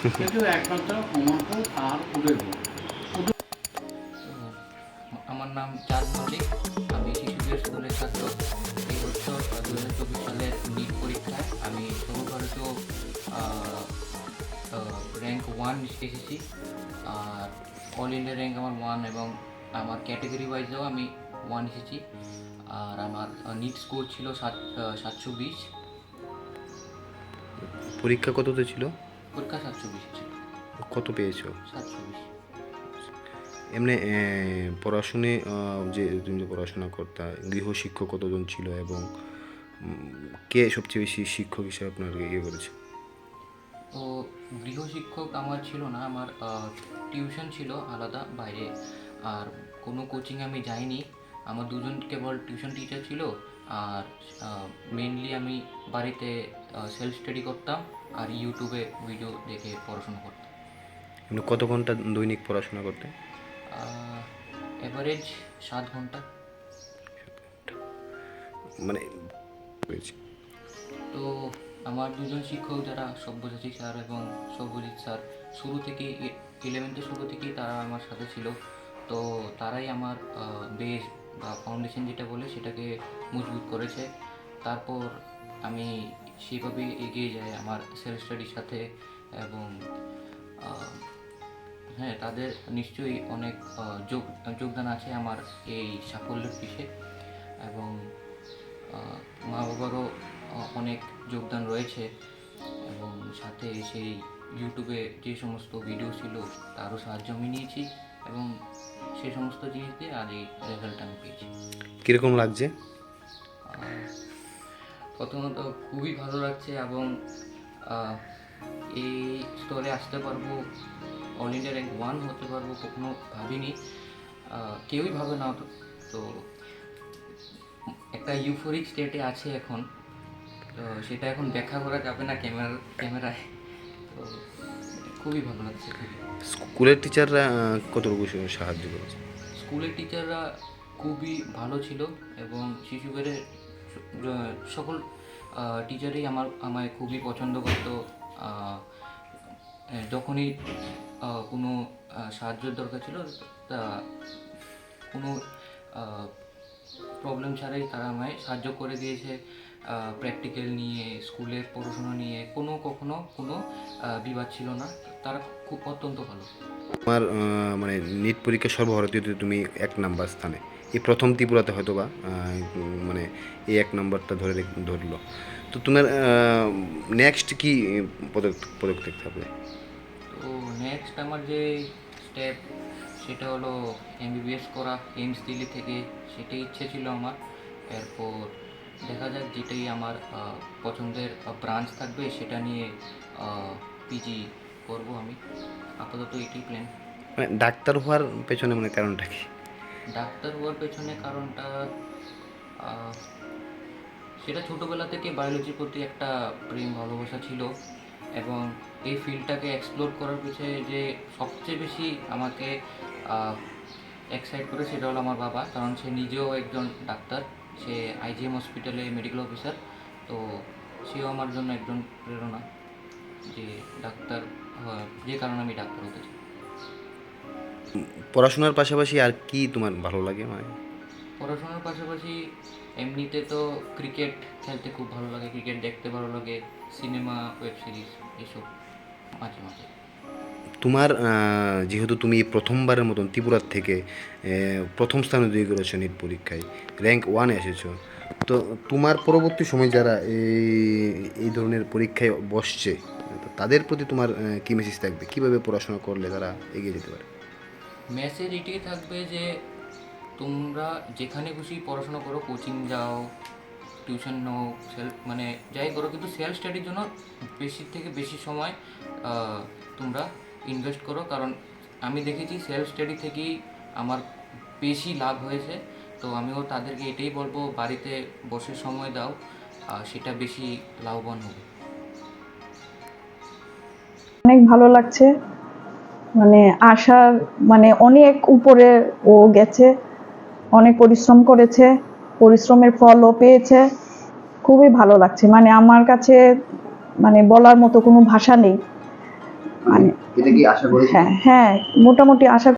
কিন্তু একমাত্র আমার নাম চাঁদ মল্লিক। আমি শিশুদের স্কুলের ছাত্র। এই বছর দু হাজার চব্বিশ সালের নিট পরীক্ষায় আমি সর্বভারতীয় র্যাঙ্ক ওয়ান এসেছি। আর অল ইন্ডিয়া র্যাঙ্ক আমার ওয়ান এবং আমার ক্যাটাগরি ওয়াইজেও আমি ওয়ান এসেছি। আর আমার নিট স্কোর ছিল সাত সাতশো বিশ। পরীক্ষা কততে ছিল? পরীক্ষা সাতশো বিশ কত পেয়েছ? সাতশো বিশ এমনি পড়াশুনে যে তুমি যে পড়াশোনা করতা গৃহশিক্ষক কতজন ছিল এবং কে সবচেয়ে বেশি শিক্ষক হিসেবে আপনার ইয়ে করেছে? তো গৃহশিক্ষক আমার ছিল না আমার টিউশন ছিল আলাদা বাইরে। আর কোনো কোচিং আমি যাইনি। আমার দুজন কেবল টিউশন টিচার ছিল আর মেনলি আমি বাড়িতে সেলফ স্টাডি করতাম আর ইউটিউবে ভিডিও দেখে পড়াশোনা করতাম। কত ঘণ্টা দৈনিক পড়াশোনা করতে? এভারেজ সাত ঘণ্টা। মানে তো আমার দুজন শিক্ষক যারা সব্যসাচী স্যার এবং সব্যজিৎ স্যার শুরু থেকে ইলেভেন্থের শুরু থেকেই তারা আমার সাথে ছিল। তো তারাই আমার বেস বা ফাউন্ডেশন যেটা বলে সেটাকে মজবুত করেছে। তারপর আমি সেভাবে এগিয়ে যাই আমার সেলফ স্টাডির সাথে এবং হ্যাঁ তাদের নিশ্চয়ই অনেক যোগ, যোগদান আছে আমার এই সাফল্যের পিছে এবং মা বাবারও অনেক যোগদান রয়েছে এবং সাথে সেই ইউটিউবে যে সমস্ত ভিডিও ছিল তারও সাহায্য আমি নিয়েছি। এবং সেই সমস্ত জিনিস দিয়ে আজ এই রেজাল্ট আমি পেয়েছি। কীরকম লাগছে? প্রথমত খুবই ভালো লাগছে এবং এই স্তরে আসতে পারব অল ইন্ডিয়া র্যাঙ্ক ওয়ান হতে পারব কখনো ভাবিনি। কেউই ভাবে না তো তো একটা ইউফোরিক স্টেটে আছে এখন। তো সেটা এখন ব্যাখ্যা করা যাবে না ক্যামেরা ক্যামেরায় তো খুবই ভালো লাগছে স্কুলের টিচাররা কতটুকু সাহায্য করেছে? স্কুলের টিচাররা খুবই ভালো ছিল এবং শিশুদের সকল টিচারই আমার আমায় খুবই পছন্দ করতো। যখনই কোনো সাহায্যের দরকার ছিল তা কোনো প্রবলেম ছাড়াই তারা আমায় সাহায্য করে দিয়েছে প্র্যাকটিক্যাল নিয়ে স্কুলের পড়াশোনা নিয়ে কোনো কখনো কোনো বিবাদ ছিল না। তারা খুব অত্যন্ত ভালো। তোমার মানে নিট পরীক্ষা সর্বভারতীয়তে তুমি এক নাম্বার স্থানে। এই প্রথম ত্রিপুরাতে হয়তো বা মানে এই এক নাম্বারটা ধরে ধরলো। তো তোমার নেক্সট কি পদক্ষেপ পদক্ষেপ থাকবে তো নেক্সট আমার যে স্টেপ সেটা হলো এমবিবিএস করা এইমস দিল্লি থেকে সেটাই ইচ্ছে ছিল আমার। এরপর দেখা যাক যেটাই আমার পছন্দের ব্রাঞ্চ থাকবে সেটা নিয়ে পিজি করব আমি। আপাতত এটাই প্ল্যান মানে ডাক্তার হওয়ার পেছনে মানে কারণটা কি? ডাক্তার হওয়ার পেছনে কারণটা সেটা ছোটোবেলা থেকে বায়োলজির প্রতি একটা প্রেম ভালোবাসা ছিল। এবং এই ফিল্ডটাকে এক্সপ্লোর করার পিছনে যে সবচেয়ে বেশি আমাকে এক্সাইট করে সেটা হলো আমার বাবা। কারণ সে নিজেও একজন ডাক্তার। সে আইজিএম হসপিটালে মেডিকেল অফিসার তো সেও আমার জন্য একজন প্রেরণা যে ডাক্তার যে কারণে আমি ডাক্তার হতে চাই। পড়াশোনার পাশাপাশি আর কি তোমার ভালো লাগে? মানে পড়াশোনার পাশাপাশি এমনিতে তো ক্রিকেট খেলতে খুব ভালো লাগে। ক্রিকেট দেখতে ভালো লাগে। সিনেমা ওয়েব সিরিজ এসব মাঝে মাঝে। তোমার যেহেতু তুমি প্রথমবারের মতন ত্রিপুরার থেকে প্রথম স্থানে তৈরি করেছ নিট পরীক্ষায় র্যাঙ্ক ওয়ানে এসেছ, তো তোমার পরবর্তী সময় যারা এই এই ধরনের পরীক্ষায় বসছে, তাদের প্রতি তোমার কি মেসেজ থাকবে? কীভাবে পড়াশোনা করলে তারা এগিয়ে যেতে পারে? মেসেজ এটাই থাকবে যে, তোমরা যেখানে খুশি পড়াশোনা করো কোচিং যাও টিউশন নাও সেলফ মানে যাই করো, কিন্তু সেলফ স্টাডির জন্য বেশি থেকে বেশি সময় তোমরা ইনভেস্ট করো, কারণ আমি দেখেছি সেলফ স্টাডি থেকেই আমার বেশি লাভ হয়েছে। তো আমিও তাদেরকে এটাই বলব, বাড়িতে বসে সময় দাও সেটা বেশি লাভবান হবে। অনেক ভালো লাগছে। মানে আশার মানে অনেক উপরে ও গেছে, অনেক পরিশ্রম করেছে, পরিশ্রমের ফলও পেয়েছে। খুবই ভালো লাগছে। মানে আমার কাছে মানে বলার মতো কোনো ভাষা নেই। মানে এটা কি আশা করি হ্যাঁ হ্যাঁ মোটামুটি আশা